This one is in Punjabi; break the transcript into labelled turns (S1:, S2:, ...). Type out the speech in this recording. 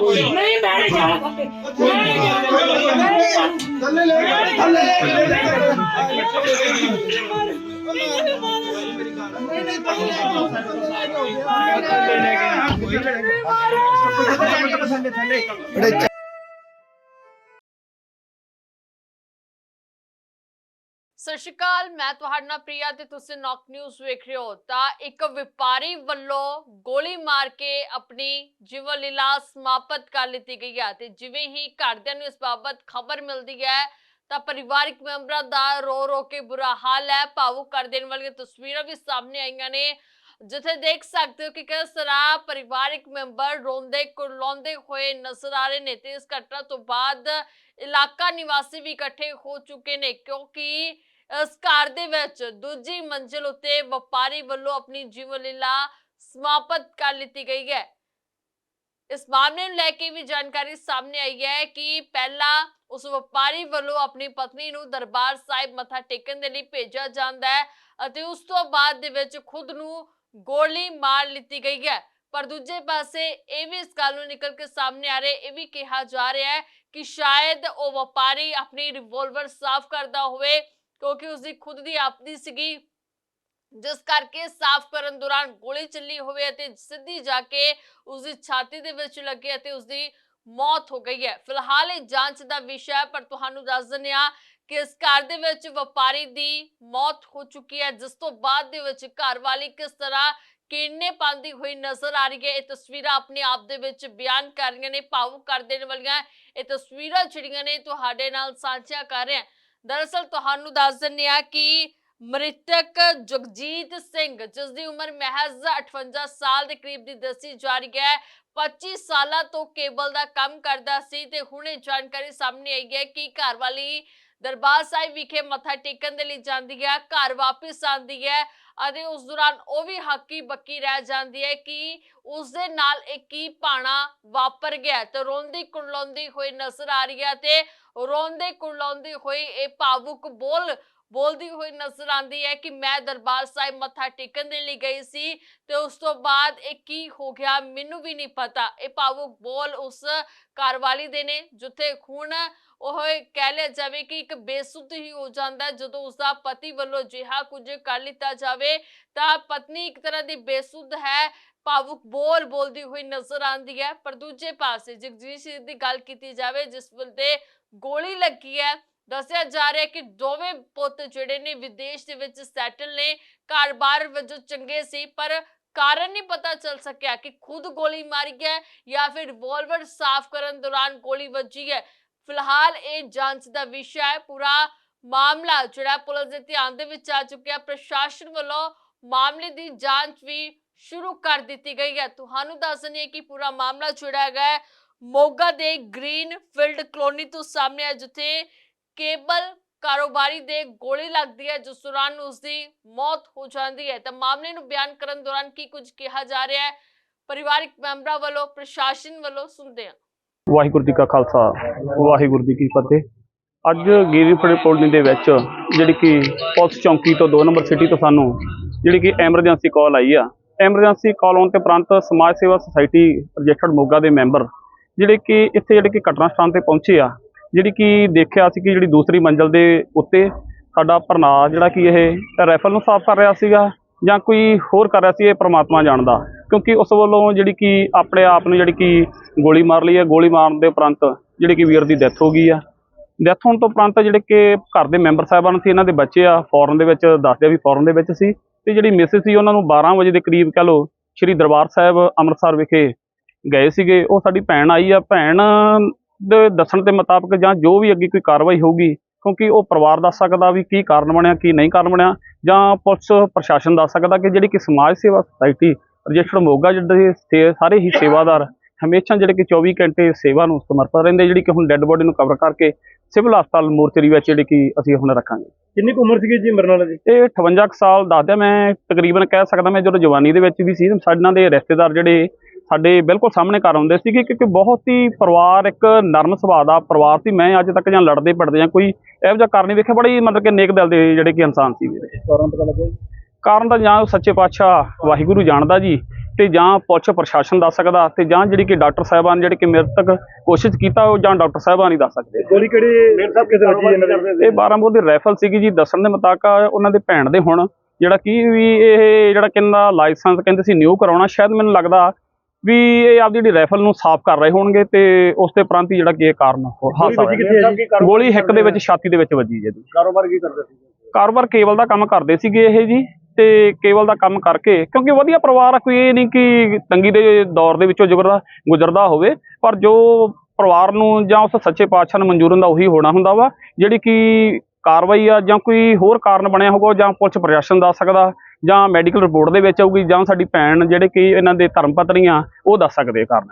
S1: ਨਹੀਂ ਮੈਂ ਨਹੀਂ ਜਾਣਾ ਥੱਲੇ ਮੈਂ ਨਹੀਂ ਜਾਣਾ ਮੈਂ ਨਹੀਂ ਜਾਣਾ
S2: ਥੱਲੇ ਲੈ ਕੇ ਥੱਲੇ ਲੈ ਕੇ
S3: ਸਤਿ ਸ਼੍ਰੀ ਅਕਾਲ, ਮੈਂ ਤੁਹਾਡਾ ਨਾਲ ਪ੍ਰਿਆ ਤੇ ਤੁਸੀਂ ਨੌਕ ਨਿਊਜ਼ ਵੇਖ ਰਹੇ ਹੋ। ਤਾਂ ਇੱਕ ਵਪਾਰੀ ਵੱਲੋਂ ਗੋਲੀ ਮਾਰ ਕੇ ਆਪਣੀ ਜੀਵਨ ਲੀਲਾ ਸਮਾਪਤ ਕਰ ਲਈ ਗਈ ਹੈ ਤੇ ਜਿਵੇਂ ਹੀ ਘਰਦਿਆਂ ਨੂੰ ਇਸ ਬਾਬਤ ਖਬਰ ਮਿਲਦੀ ਹੈ, ਤਾਂ ਪਰਿਵਾਰਕ ਮੈਂਬਰਾਂ ਦਾ ਰੋ ਰੋ ਕੇ ਬੁਰਾ ਹਾਲ ਹੈ, ਭਾਵੁਕ ਕਰ ਦੇਣ ਵਾਲੀਆਂ ਤਸਵੀਰਾਂ ਵੀ ਸਾਹਮਣੇ ਆਈਆਂ ਨੇ। ਜਿੱਥੇ ਦੇਖ ਸਕਦੇ ਹੋ ਕਿ ਕਿਸ ਤਰ੍ਹਾਂ ਪਰਿਵਾਰਕ ਮੈਂਬਰ ਰੋਂਦੇ ਕੁਰਲਾਉਂਦੇ ਹੋਏ ਨਜ਼ਰ ਆ ਰਹੇ ਨੇ ਤੇ ਇਸ ਘਟਨਾ ਤੋਂ ਬਾਅਦ ਇਲਾਕਾ ਨਿਵਾਸੀ ਵੀ ਇਕੱਠੇ ਹੋ ਚੁੱਕੇ ਨੇ, ਕਿਉਂਕਿ ਇਸ ਘਰ ਦੇ ਵਿੱਚ ਦੂਜੀ ਮੰਜ਼ਿਲ ਉੱਤੇ ਵਪਾਰੀ ਵੱਲੋਂ ਆਪਣੀ ਜੀਵਨ ਲੀਲਾ ਸਮਾਪਤ ਕਰ ਲਈ ਗਈ ਹੈ। ਇਸ ਮਾਮਲੇ ਨੂੰ ਲੈ ਕੇ ਵੀ ਜਾਣਕਾਰੀ ਸਾਹਮਣੇ ਆਈ ਹੈ ਕਿ ਪਹਿਲਾਂ ਉਸ ਵਪਾਰੀ ਵੱਲੋਂ ਆਪਣੀ ਪਤਨੀ ਨੂੰ ਦਰਬਾਰ ਸਾਹਿਬ ਮੱਥਾ ਟੇਕਣ ਦੇ ਲਈ ਭੇਜਿਆ ਜਾਂਦਾ ਹੈ ਅਤੇ ਉਸ ਤੋਂ ਬਾਅਦ ਦੇ ਵਿੱਚ ਖੁਦ ਨੂੰ ਗੋਲੀ ਮਾਰ ਲਿੱਤੀ ਗਈ ਹੈ। ਪਰ ਦੂਜੇ ਪਾਸੇ ਇਹ ਵੀ ਇਸ ਗੱਲ ਨੂੰ ਨਿਕਲ ਕੇ ਸਾਹਮਣੇ ਆ ਰਿਹਾ, ਇਹ ਵੀ ਕਿਹਾ ਜਾ ਰਿਹਾ ਹੈ ਕਿ ਸ਼ਾਇਦ ਉਹ ਵਪਾਰੀ ਆਪਣੀ ਰਿਵੋਲਵਰ ਸਾਫ਼ ਕਰਦਾ ਹੋਵੇ ਕਿਉਂਕਿ ਉਸਦੀ ਖੁਦ ਦੀ ਆਪਦੀ ਸੀਗੀ। ਜਿਸ ਕਰਕੇ ਸਾਫ਼ ਕਰਨ ਦੌਰਾਨ ਗੋਲੀ ਚੱਲੀ ਹੋਵੇ ਅਤੇ ਸਿੱਧੀ ਜਾ ਕੇ ਉਸਦੀ ਛਾਤੀ ਦੇ ਵਿੱਚ ਲੱਗੇ ਅਤੇ ਉਸਦੀ ਮੌਤ ਹੋ ਗਈ ਹੈ। ਫਿਲਹਾਲ ਇਹ ਜਾਂਚ ਦਾ ਵਿਸ਼ਾ ਹੈ, ਪਰ ਤੁਹਾਨੂੰ ਦੱਸ ਦਿੰਦੇ ਹਾਂ ਕਿ ਇਸ ਘਰ ਦੇ ਵਿੱਚ ਵਪਾਰੀ ਦੀ ਮੌਤ ਹੋ ਚੁੱਕੀ ਹੈ, ਜਿਸ ਤੋਂ ਬਾਅਦ ਦੇ ਵਿੱਚ ਘਰ ਵਾਲੀ ਕਿਸ ਤਰ੍ਹਾਂ ਕਿੰਨੇ ਪਾਉਂਦੀ ਹੋਈ ਨਜ਼ਰ ਆ ਰਹੀ ਹੈ। ਇਹ ਤਸਵੀਰਾਂ ਆਪਣੇ ਆਪ ਦੇ ਵਿੱਚ ਬਿਆਨ ਕਰ ਰਹੀਆਂ ਨੇ, ਭਾਵੁਕ ਕਰ ਦੇਣ ਵਾਲੀਆਂ। ਇਹ ਤਸਵੀਰਾਂ ਜਿਹੜੀਆਂ ਨੇ, ਤੁਹਾਡੇ ਨਾਲ ਸਾਂਝਾ ਕਰ ਰਹੇ ਹਾਂ। ਦਰਅਸਲ ਤੁਹਾਨੂੰ ਦੱਸ ਦਿੰਦੇ ਆ ਕਿ ਮ੍ਰਿਤਕ ਜਗਜੀਤ ਸਿੰਘ ਜਿਸ ਦੀ ਉਮਰ ਮਹਿਜ਼ 58 ਸਾਲ ਦੇ ਕਰੀਬ ਦੀ ਦੱਸੀ ਜਾ ਰਹੀ ਹੈ 25 ਸਾਲਾਂ ਤੋਂ ਕੇਬਲ ਦਾ ਕੰਮ ਕਰਦਾ ਸੀ ਤੇ ਇਹ ਜਾਣਕਾਰੀ ਸਾਹਮਣੇ ਆਈ ਹੈ ਕਿ ਘਰ ਵਾਲੀ ਦਰਬਾਰ ਸਾਹਿਬ ਵਿਖੇ ਮੱਥਾ ਟੇਕਣ ਦੇ ਲਈ ਜਾਂਦੀ ਹੈ, ਘਰ ਵਾਪਸ ਆਉਂਦੀ ਹੈ ਅਤੇ ਉਸ ਦੌਰਾਨ ਉਹ ਵੀ ਹੱਕੀ ਬੱਕੀ ਰਹਿ ਜਾਂਦੀ ਹੈ ਕਿ ਉਸ ਦੇ ਨਾਲ ਇੱਕ ਕੀ ਪਾਣਾ ਵਾਪਰ ਗਿਆ ਤੇ ਰੋਂਦੀ ਕੁਰਲਾਉਂਦੀ ਹੋਈ ਨਜ਼ਰ ਆ ਰਹੀ ਹੈ ਤੇ ਰੋਂਦੇ ਕੁਰਲਾਉਂਦੀ ਹੋਈ ਇਹ ਭਾਵੁਕ ਬੋਲ, ਬੋਲਦੀ ਹੋਈ ਨਜ਼ਰ ਆਉਂਦੀ ਹੈ ਕਿ ਮੈਂ ਦਰਬਾਰ ਸਾਹਿਬ ਮੱਥਾ ਟੇਕਣ ਦੇ ਲਈ ਗਈ ਸੀ ਤੇ ਉਸ ਤੋਂ ਬਾਅਦ ਇਹ ਕੀ ਹੋ ਗਿਆ ਮੈਨੂੰ ਵੀ ਨਹੀਂ ਪਤਾ। ਇਹ ਭਾਵੁਕ ਬੋਲ ਉਸ ਘਰਵਾਲੀ ਦੇ ਨੇ, ਜਿੱਥੇ ਹੁਣ ਉਹ ਕਹਿ ਲਿਆ ਜਾਵੇ ਕਿ ਇੱਕ ਬੇਸੁੱਧ ਹੀ ਹੋ ਜਾਂਦਾ ਹੈ। ਜਦੋਂ ਉਸਦਾ ਪਤੀ ਵੱਲੋਂ ਜਿਹਾ ਕੁਝ ਕਰ ਲਿੱਤਾ ਜਾਵੇ ਤਾਂ ਪਤਨੀ ਇੱਕ ਤਰ੍ਹਾਂ ਦੀ ਬੇਸੁੱਧ ਹੈ ਭਾਵੁਕ ਬੋਲ ਬੋਲਦੀ ਹੋਈ ਨਜ਼ਰ ਆਉਂਦੀ ਹੈ। ਪਰ ਦੂਜੇ ਪਾਸੇ ਜਗਜੀਤ ਸਿੰਘ ਦੀ ਗੱਲ ਕੀਤੀ ਜਾਵੇ, ਜਿਸ ਵੇਲੇ ਗੋਲੀ ਲੱਗੀ ਹੈ, ਦੱਸਿਆ ਜਾ ਰਿਹਾ ਕਿ ਦੋਵੇਂ ਪੁੱਤ ਜਿਹੜੇ ਨੇ ਵਿਦੇਸ਼ ਦੇ ਵਿੱਚ ਸੈਟਲ ਨੇ, ਘਰ-ਬਾਰ ਵਜੋਂ ਚੰਗੇ ਸੀ, ਪਰ ਕਾਰਨ ਨਹੀਂ ਪਤਾ ਚੱਲ ਸਕਿਆ ਕਿ ਖੁਦ ਗੋਲੀ ਮਾਰੀ ਹੈ ਜਾਂ ਫਿਰ ਰਿਵੋਲਵਰ ਸਾਫ਼ ਕਰਨ ਦੌਰਾਨ ਗੋਲੀ ਵੱਜੀ ਹੈ। ਫਿਲਹਾਲ ਇਹ ਜਾਂਚ ਦਾ ਵਿਸ਼ਾ ਹੈ। ਪੂਰਾ ਮਾਮਲਾ ਜਿਹੜਾ ਪੁਲਿਸ ਦੇ ਧਿਆਨ ਦੇ ਵਿੱਚ ਆ ਚੁੱਕਿਆ। ਪ੍ਰਸ਼ਾਸਨ ਵੱਲੋਂ ਮਾਮਲੇ ਦੀ ਜਾਂਚ ਵੀ ਸ਼ੁਰੂ ਕਰ ਦਿੱਤੀ ਗਈ ਹੈ। ਤੁਹਾਨੂੰ ਦੱਸ ਦਿੰਦੇ ਕਿ ਪੂਰਾ ਮਾਮਲਾ ਜਿਹੜਾ ਹੈਗਾ ਮੋਗਾ ਦੇ ਗ੍ਰੀਨ ਫੀਲਡ ਕਲੋਨੀ ਤੋਂ ਸਾਹਮਣੇ ਆ ਜਿੱਥੇ ਕੇਬਲ ਕਾਰੋਬਾਰੀ ਦੇ ਗੋਲੀ ਲੱਗਦੀ ਹੈ, ਜਿਸ ਦੌਰਾਨ ਉਸ ਦੀ ਮੌਤ ਹੋ ਜਾਂਦੀ ਹੈ। ਤਾਂ ਮਾਮਲੇ ਨੂੰ ਬਿਆਨ ਕਰਨ ਦੌਰਾਨ ਕੀ ਕੁਝ ਕਿਹਾ ਜਾ ਰਿਹਾ ਹੈ, ਪਰਿਵਾਰਕ ਮੈਂਬਰਾਂ ਵੱਲੋਂ, ਪ੍ਰਸ਼ਾਸਨ ਵੱਲੋਂ ਸੁਣਦੇ ਹਾਂ।
S4: ਵਾਹਿਗੁਰੂ ਜੀ ਕਾ ਖਾਲਸਾ, ਵਾਹਿਗੁਰੂ ਜੀ ਕੀ ਫਤਿਹ। ਅੱਜ ਗੀਰੀਫੜੇ ਕੋਲੋਨੀ ਦੇ ਵਿੱਚ ਜਿਹੜੀ ਕਿ ਪੁਲਿਸ ਚੌਂਕੀ ਤੋਂ 2 ਨੰਬਰ ਸਿਟੀ ਤੋਂ ਸਾਨੂੰ ਜਿਹੜੀ ਕਿ ਐਮਰਜੈਂਸੀ ਕਾਲ ਆਈ ਆ ਐਮਰਜੈਂਸੀ ਕਾਲ ਆਉਣ ਤੇ ਉਪਰੰਤ ਸਮਾਜ ਸੇਵਾ ਸੁਸਾਇਟੀ ਰਜਿਸਟਰਡ ਮੋਗਾ ਦੇ ਮੈਂਬਰ ਜਿਹੜੇ ਕਿ ਇੱਥੇ ਜਿਹੜੇ ਕਿ ਘਟਨਾ ਸਥਾਨ ਤੇ ਪਹੁੰਚੇ ਆ, ਜਿਹੜੀ ਕਿ ਦੇਖਿਆ ਸੀ ਕਿ ਜਿਹੜੀ ਦੂਸਰੀ ਮੰਜ਼ਲ ਦੇ ਉੱਤੇ ਸਾਡਾ ਭਰਨਾ ਜਿਹੜਾ ਕਿ ਇਹ ਰਾਈਫਲ ਨੂੰ ਸਾਫ਼ ਕਰ ਰਿਹਾ ਸੀਗਾ ਜਾਂ ਕੋਈ ਹੋਰ ਕਰ ਰਿਹਾ ਸੀ ਇਹ ਪ੍ਰਮਾਤਮਾ ਜਾਣਦਾ, ਕਿਉਂਕਿ ਉਸ ਵੱਲੋਂ ਜਿਹੜੀ ਕਿ ਆਪਣੇ ਆਪ ਨੂੰ ਜਿਹੜੀ ਕਿ ਗੋਲੀ ਮਾਰ ਲਈ ਹੈ, ਗੋਲੀ ਮਾਰਨ ਦੇ ਉਪਰੰਤ ਜਿਹੜੀ ਕਿ ਵੀਰ ਦੀ ਡੈਥ ਹੋ ਗਈ ਆ। ਡੈਥ ਹੋਣ ਤੋਂ ਉਪਰੰਤ ਜਿਹੜੇ ਕਿ ਘਰ ਦੇ ਮੈਂਬਰ ਸਾਹਿਬਾਨ ਸੀ, ਇਹਨਾਂ ਦੇ ਬੱਚੇ ਆ ਫੋਰਨ ਦੇ ਵਿੱਚ, ਦੱਸਦੇ ਆ ਵੀ ਫੋਰਨ ਦੇ ਵਿੱਚ ਸੀ। ਤੇ ਜਿਹੜੀ ਮਿਸਿਸ ਸੀ ਉਹਨਾਂ ਨੂੰ 12 ਵਜੇ ਦੇ ਕਰੀਬ ਕਹ ਲਓ ਸ਼੍ਰੀ ਦਰਬਾਰ ਸਾਹਿਬ ਅੰਮ੍ਰਿਤਸਰ ਵਿਖੇ ਗਏ ਸੀਗੇ। ਉਹ ਸਾਡੀ ਭੈਣ ਆਈ ਆ। ਭੈਣ ਦੇ ਦੱਸਣ ਦੇ ਮੁਤਾਬਕ ਜਾਂ ਜੋ ਵੀ ਅੱਗੇ ਕੋਈ ਕਾਰਵਾਈ ਹੋਊਗੀ, ਕਿਉਂਕਿ ਉਹ ਪਰਿਵਾਰ ਦੱਸ ਸਕਦਾ ਵੀ ਕੀ ਕਾਰਨ ਬਣਿਆ, ਕੀ ਨਹੀਂ ਕਾਰਨ ਬਣਿਆ, ਜਾਂ ਪੁਲਿਸ ਪ੍ਰਸ਼ਾਸਨ ਦੱਸ ਸਕਦਾ ਕਿ ਜਿਹੜੀ ਕਿ ਸਮਾਜ ਸੇਵਾ ਸੁਸਾਇਟੀ ਰਜਿਸਟਰਡ ਮੋਗਾ ਜਿਹੜੇ ਸੇ- ਸਾਰੇ ਹੀ ਸੇਵਾਦਾਰ ਹਮੇਸ਼ਾ ਜਿਹੜੇ ਕਿ 24 ਘੰਟੇ ਸੇਵਾ ਨੂੰ ਸਮਰਪਿਤ ਰਹਿੰਦੇ, ਜਿਹੜੀ ਕਿ ਹੁਣ ਡੈੱਡ ਬੋਡੀ ਨੂੰ ਕਵਰ ਕਰਕੇ ਸਿਵਲ ਹਸਪਤਾਲ ਮੋਰਚਰੀ ਵਿੱਚ ਜਿਹੜੀ ਕਿ ਅਸੀਂ ਹੁਣ ਰੱਖਾਂਗੇ।
S2: ਕਿੰਨੀ ਕੁ ਉਮਰ ਸੀਗੀ ਜੀ ਮਰਨ ਵਾਲੇ ਦੀ?
S4: ਇਹ 58 ਕੁ ਸਾਲ ਦੱਸਦਿਆ ਮੈਂ ਤਕਰੀਬਨ ਕਹਿ ਸਕਦਾ ਮੈਂ ਜਦੋਂ ਜਵਾਨੀ ਦੇ ਵਿੱਚ ਵੀ ਸੀ ਸਾਡਿਆਂ ਦੇ ਰਿਸ਼ਤੇਦਾਰ ਜਿਹੜੇ ਸਾਡੇ ਬਿਲਕੁਲ ਸਾਹਮਣੇ ਘਰ ਆਉਂਦੇ ਸੀਗੇ ਕਿਉਂਕਿ ਬਹੁਤ ਹੀ ਪਰਿਵਾਰ ਇੱਕ ਨਰਮ ਸੁਭਾਅ ਦਾ ਪਰਿਵਾਰ ਸੀ। ਮੈਂ ਅੱਜ ਤੱਕ ਜਾਂ ਲੜਦੇ ਪੜਦੇ ਜਾਂ ਕੋਈ ਇਹੋ ਜਿਹਾ ਕਰ ਨਹੀਂ ਵੇਖਿਆ ਬੜੀ ਮਤਲਬ ਕਿ ਨੇਕ ਦਿਲ ਦੇ ਜਿਹੜੇ ਕਿ ਇਨਸਾਨ ਸੀ ਵੀਰੇ
S2: ਕਾਰਨ ਪਤਾ ਲੱਗਿਆ ਜੀ?
S4: ਕਾਰਨ ਤਾਂ ਜਾਂ ਸੱਚੇ ਪਾਤਸ਼ਾਹ ਵਾਹਿਗੁਰੂ ਜਾਣਦਾ ਜੀ। ਤੇ ਜਾਂ ਪੁਲਿਸ ਪ੍ਰਸ਼ਾਸਨ ਦੱਸ ਸਕਦਾ ਤੇ ਜਾਂ ਜਿਹੜੀ ਕਿ ਡਾਕਟਰ ਸਾਹਿਬਾਨ ਜਿਹੜੇ ਕਿ ਮ੍ਰਿਤਕ ਕੋਸ਼ਿਸ਼ ਕੀਤਾ ਉਹ ਜਾਂ ਡਾਕਟਰ ਸਾਹਿਬਾਨ ਹੀ ਦੱਸ ਸਕਦੇ।
S2: ਗੋਲੀ ਕਿਹੜੀ ਮੇਰੇ ਸਾਹਿਬ ਕਿਸੇ ਦੇ
S4: ਇਹ 12 ਬੋਰ ਦੀ ਰਾਈਫਲ ਸੀਗੀ ਜੀ ਦੱਸਣ ਦੇ ਮੁਤਾਬਕ ਉਹਨਾਂ ਦੇ ਭੈਣ ਦੇ ਹੁਣ ਜਿਹੜਾ ਕੀ ਵੀ ਇਹ ਜਿਹੜਾ ਕਹਿੰਦਾ ਲਾਇਸੈਂਸ ਕਹਿੰਦੇ ਸੀ ਨਿਊ ਕਰਾਉਣਾ ਸ਼ਾਇਦ ਮੈਨੂੰ ਲੱਗਦਾ ਵੀ ਇਹ ਆਪਦੀ ਜਿਹੜੀ ਰਾਈਫਲ ਨੂੰ ਸਾਫ਼ ਕਰ ਰਹੇ ਹੋਣਗੇ ਤੇ ਉਸ ਦੇ ਉਪਰੰਤ ਹੀ ਜਿਹੜਾ ਕੀ ਇਹ ਕਾਰਨ ਹੋ- ਹਾਦਸਾ
S2: ਵੱਜੀ
S4: ਹੋਇਆ।
S2: ਕਿੱਥੇ ਹੈ ਜੀ?
S4: ਗੋਲੀ ਹਿੱਕ ਦੇ ਵਿੱਚ ਛਾਤੀ ਦੇ ਵਿੱਚ ਵੱਜੀ ਜੀ।
S2: ਕਾਰੋਬਾਰ ਕੀ ਕਰਦੇ ਸੀ?
S4: ਕਾਰੋਬਾਰ ਕੇਬਲ ਦਾ ਕੰਮ ਕਰਦੇ ਸੀਗੇ ਇਹ ਜੀ। ਤੇ ਕੇਵਲ ਦਾ ਕੰਮ ਕਰਕੇ, ਕਿਉਂਕਿ ਵਧੀਆ ਪਰਿਵਾਰ ਆ, ਕੋਈ ਇਹ ਨਹੀਂ ਕਿ ਤੰਗੀ ਦੇ ਦੌਰ ਦੇ ਵਿੱਚੋਂ ਜੁਗਰਦਾ, ਗੁਜ਼ਰਦਾ ਹੋਵੇ, ਪਰ ਜੋ ਪਰਿਵਾਰ ਨੂੰ ਜਾਂ ਉਸ ਸੱਚੇ ਪਾਤਸ਼ਾਹ ਨੂੰ ਮਨਜ਼ੂਰ ਹੁੰਦਾ, ਉਹੀ ਹੋਣਾ ਹੁੰਦਾ ਵਾ, ਜਿਹੜੀ ਕਿ ਕਾਰਵਾਈ ਆ, ਜਾਂ ਕੋਈ ਹੋਰ ਕਾਰਨ ਬਣਿਆ ਹੋਊਗਾ, ਜਾਂ ਪੁਲਿਸ ਪ੍ਰਸ਼ਾਸਨ ਦੱਸ ਸਕਦਾ, ਜਾਂ ਮੈਡੀਕਲ ਰਿਪੋਰਟ ਦੇ ਵਿੱਚ ਆਊਗੀ, ਜਾਂ ਸਾਡੀ ਭੈਣ ਜਿਹੜੇ ਕਿ ਇਹਨਾਂ ਦੇ ਧਰਮ ਪਤਨੀ ਆ ਉਹ ਦੱਸ ਸਕਦੇ ਕਾਰਨ।